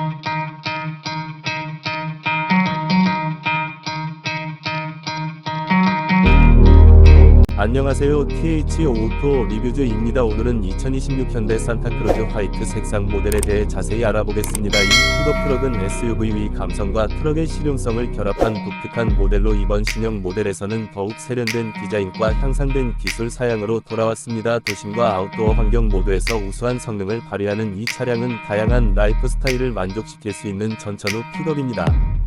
Thank you. 안녕하세요. TH 오토 리뷰즈입니다. 오늘은 2026 현대 산타크루즈 화이트 색상 모델에 대해 자세히 알아보겠습니다. 이 픽업 트럭은 SUV 감성과 트럭의 실용성을 결합한 독특한 모델로 이번 신형 모델에서는 더욱 세련된 디자인과 향상된 기술 사양으로 돌아왔습니다. 도심과 아웃도어 환경 모두에서 우수한 성능을 발휘하는 이 차량은 다양한 라이프 스타일을 만족시킬 수 있는 전천후 픽업입니다.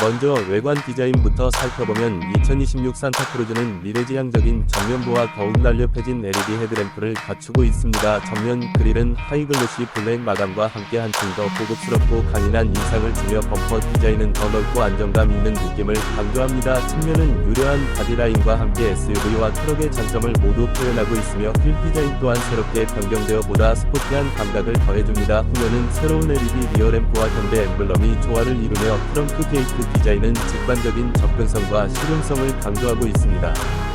먼저 외관 디자인부터 살펴보면 2026 산타크루즈는 미래지향적인 정면부와 더욱 날렵해진 LED 헤드램프를 갖추고 있습니다. 정면 그릴은 하이글로시 블랙 마감과 함께 한층 더 고급스럽고 강인한 인상을 주며 범퍼 디자인은 더 넓고 안정감 있는 느낌을 강조합니다. 측면은 유려한 바디라인과 함께 SUV와 트럭의 장점을 모두 표현하고 있으며 휠 디자인 또한 새롭게 변경되어 보다 스포티한 감각을 더해줍니다. 후면은 새로운 LED 리어램프와 현대 엠블럼이 조화를 이루며 트렁크 게이트 디자인은 직관적인 접근성과 실용성을 강조하고 있습니다.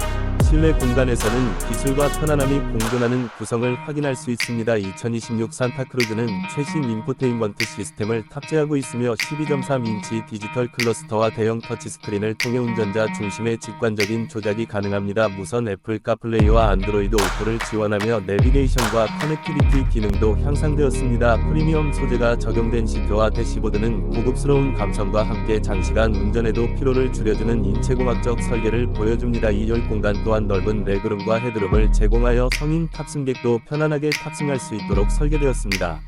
실내 공간에서는 기술과 편안함이 공존하는 구성을 확인할 수 있습니다. 2026 산타크루즈는 최신 인포테인먼트 시스템을 탑재하고 있으며 12.3인치 디지털 클러스터와 대형 터치스크린을 통해 운전자 중심의 직관적인 조작이 가능합니다. 무선 애플 카플레이와 안드로이드 오토를 지원하며 내비게이션과 커넥티비티 기능도 향상되었습니다. 프리미엄 소재가 적용된 시트와 대시보드는 고급스러운 감성과 함께 장시간 운전에도 피로를 줄여주는 인체공학적 설계를 보여줍니다. 2열 공간 또한 넓은 레그룸과 헤드룸을 제공하여 성인 탑승객도 편안하게 탑승할 수 있도록 설계되었습니다.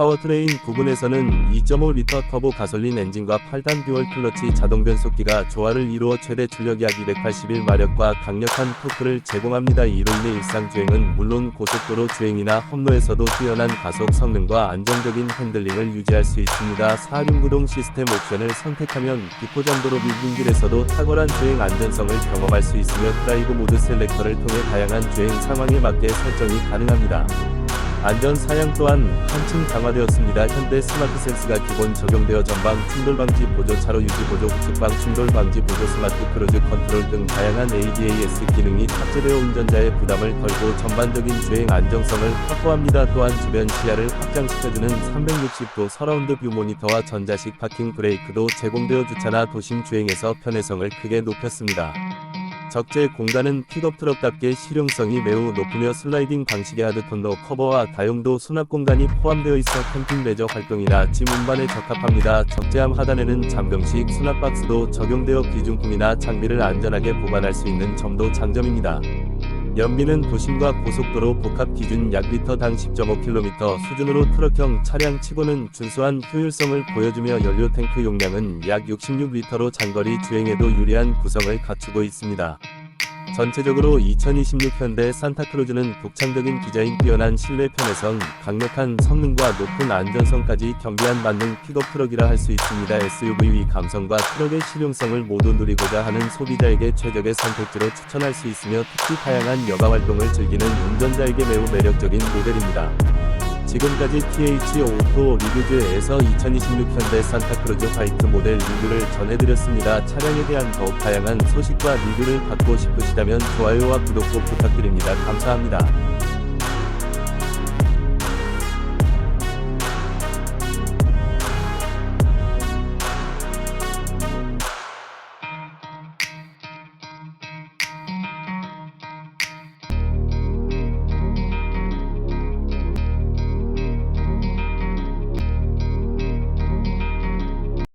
파워트레인 부분에서는 2.5리터 터보 가솔린 엔진과 8단 듀얼 클러치 자동 변속기가 조화를 이루어 최대 출력 약 281마력과 강력한 토크를 제공합니다. 이로 인해 일상 주행은 물론 고속도로 주행이나 험로에서도 뛰어난 가속 성능과 안정적인 핸들링을 유지할 수 있습니다. 4륜구동 시스템 옵션을 선택하면 비포장도로 밀림길에서도 탁월한 주행 안전성을 경험할 수 있으며 드라이브 모드 셀렉터를 통해 다양한 주행 상황에 맞게 설정이 가능합니다. 안전 사양 또한 한층 강화되었습니다. 현대 스마트 센스가 기본 적용되어 전방 충돌 방지 보조, 차로 유지 보조, 우측방 충돌 방지 보조, 스마트 크루즈 컨트롤 등 다양한 ADAS 기능이 탑재되어 운전자의 부담을 덜고 전반적인 주행 안정성을 확보합니다. 또한 주변 시야를 확장시켜주는 360도 서라운드 뷰 모니터와 전자식 파킹 브레이크도 제공되어 주차나 도심 주행에서 편의성을 크게 높였습니다. 적재 공간은 픽업 트럭답게 실용성이 매우 높으며 슬라이딩 방식의 하드톤로 커버와 다용도 수납 공간이 포함되어 있어 캠핑 레저 활동이나 짐 운반에 적합합니다. 적재함 하단에는 잠금식 수납 박스도 적용되어 기중품이나 장비를 안전하게 보관할 수 있는 점도 장점입니다. 연비는 도심과 고속도로 복합 기준 약 리터당 10.5km 수준으로 트럭형 차량 치고는 준수한 효율성을 보여주며 연료 탱크 용량은 약 66리터로 장거리 주행에도 유리한 구성을 갖추고 있습니다. 전체적으로 2026 현대 산타크루즈는 독창적인 디자인 뛰어난 실내 편의성, 강력한 성능과 높은 안전성까지 겸비한 만능 픽업 트럭이라 할 수 있습니다. SUV 감성과 트럭의 실용성을 모두 누리고자 하는 소비자에게 최적의 선택지로 추천할 수 있으며 특히 다양한 여가 활동을 즐기는 운전자에게 매우 매력적인 모델입니다. 지금까지 TH 오토 리뷰즈에서 2026 현대 산타크루즈 화이트 모델 리뷰를 전해드렸습니다. 차량에 대한 더욱 다양한 소식과 리뷰를 받고 싶으시다면 좋아요와 구독 꼭 부탁드립니다. 감사합니다.